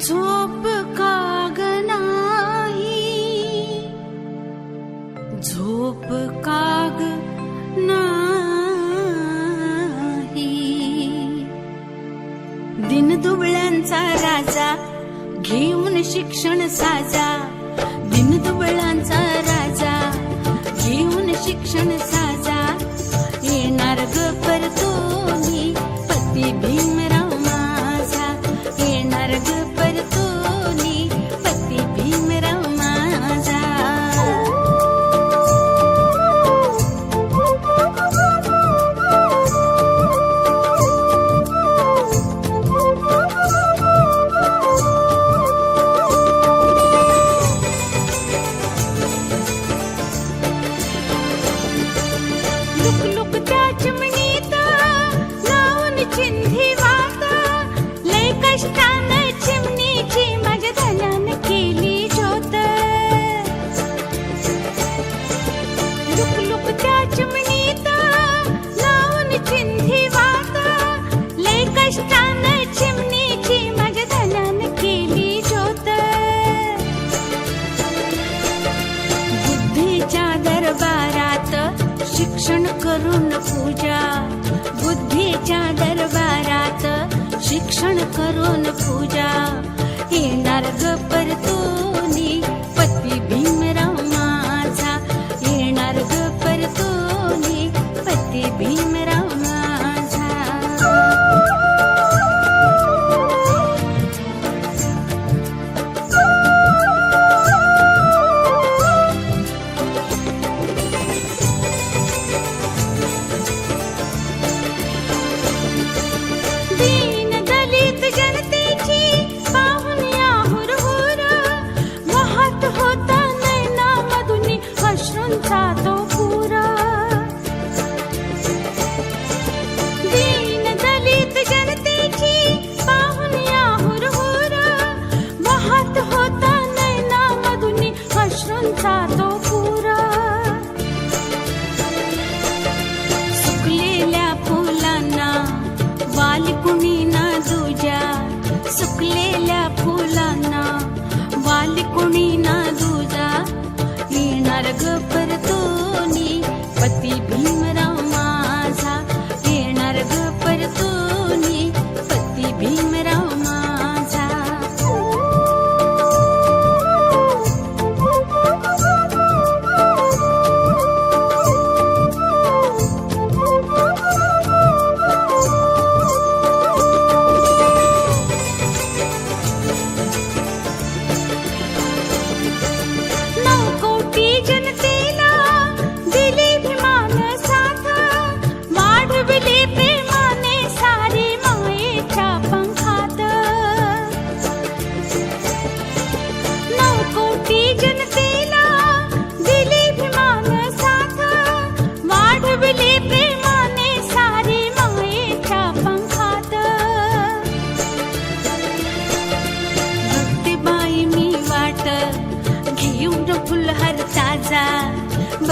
झोप कागना झोप काग नाही दिन दुबळ्यांचा राजा घेऊन शिक्षण साजा चिमणीची माझ्या धनान केली ज्योत. लुक लुक चिमणीची माझ्या धनान केली ज्योत. बुद्धीच्या दरबारात शिक्षण करून पूजा. बुद्धीच्या पूजा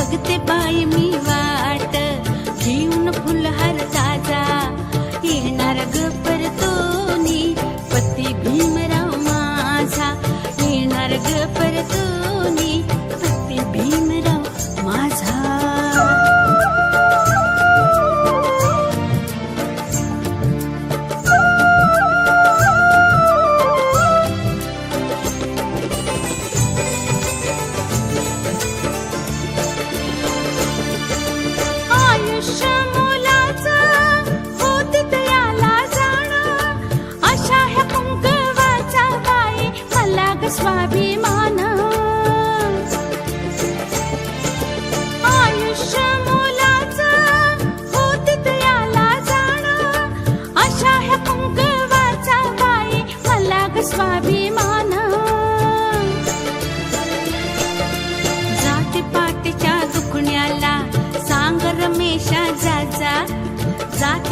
লাগতে পাই মিওয়া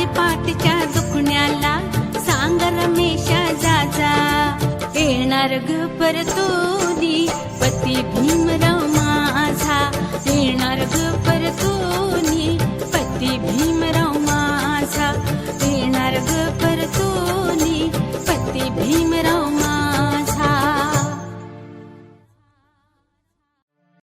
पाठच्या दुखण्याला सांग रमेशा जाजा. येणार ग परतोनी पती भीमराव माझा. येणार ग परतोनी